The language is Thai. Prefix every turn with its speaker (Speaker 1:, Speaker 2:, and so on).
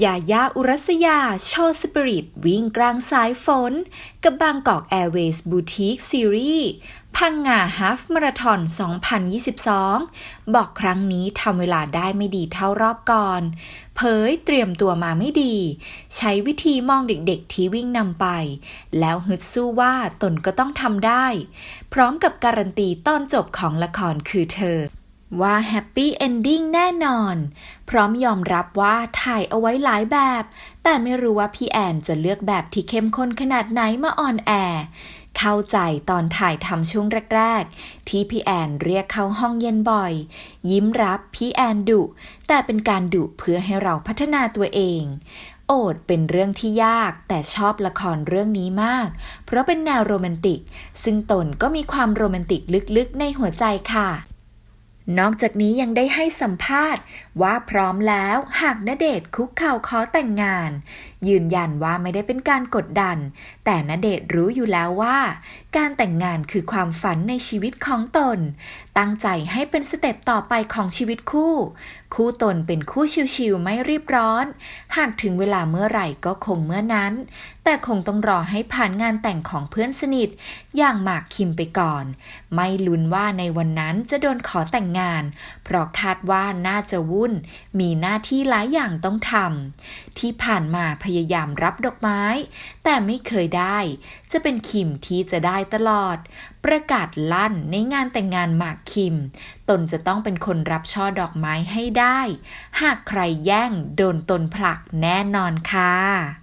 Speaker 1: ยาย่าอุรัสยา โชว์สปิริต วิ่งกลางสายฝน กับบางกอกแอร์เวย์สบูติกซีรีส์พังงาฮาฟมาราทอน 2022 บอกครั้งนี้ทำเวลาได้ไม่ดีเท่ารอบก่อน เผยเตรียมตัวมาไม่ดี ใช้วิธีมองเด็กๆที่วิ่งนำไป แล้วฮึดสู้ว่าตนก็ต้องทำได้ พร้อมกับการันตีตอนจบของละครคือเธอ ว่าแฮปปี้เอนดิ้งแน่นอน พร้อมยอมรับว่าถ่ายเอาไว้หลายแบบ แต่ไม่รู้ว่าพี่แอนจะเลือกแบบที่เข้มข้นขนาดไหนมาออนแอร์เข้าใจตอนถ่ายทำช่วงแรก ๆ ที่พี่แอนเรียกเข้าห้องเย็นบ่อย ยิ้มรับพี่แอนดุ แต่เป็นการดุเพื่อให้เราพัฒนาตัวเอง โอดเป็นเรื่องที่ยากแต่ชอบละครเรื่องนี้มาก เพราะเป็นแนวโรแมนติก ซึ่งตนก็มีความโรแมนติกลึกๆ ในหัวใจค่ะ นอกจากนี้ยังได้ให้สัมภาษณ์ว่าพร้อมแล้วหากณเดชน์คุกเข่าขอแต่งงาน ยืนยันว่าไม่ได้เป็นการกดดัน แต่ณเดชรู้อยู่แล้วว่า การแต่งงานคือความฝันในชีวิตของตน ตั้งใจให้เป็นสเต็ปต่อไปของชีวิตคู่ คู่ตนเป็นคู่ชิวๆไม่รีบร้อน หากถึงเวลาเมื่อไหร่ก็คงเมื่อนั้น แต่คงต้องรอให้ผ่านงานแต่งของเพื่อนสนิท อย่างหมากคิมไปก่อน ไม่ลุ้นว่าในวันนั้นจะโดนขอแต่งงาน เพราะคาดว่าน่าจะวุ่น มีหน้าที่หลายอย่างต้องทำที่ผ่านมาพยายามรับดอกไม้ แต่ไม่เคยได้ จะเป็นคิมที่จะได้ตลอด ประกาศลั่นในงานแต่งงานหมากคิม ตนจะต้องเป็นคนรับช่อดอกไม้ให้ได้ หากใครแย่งโดนตนผลักแน่นอนค่ะ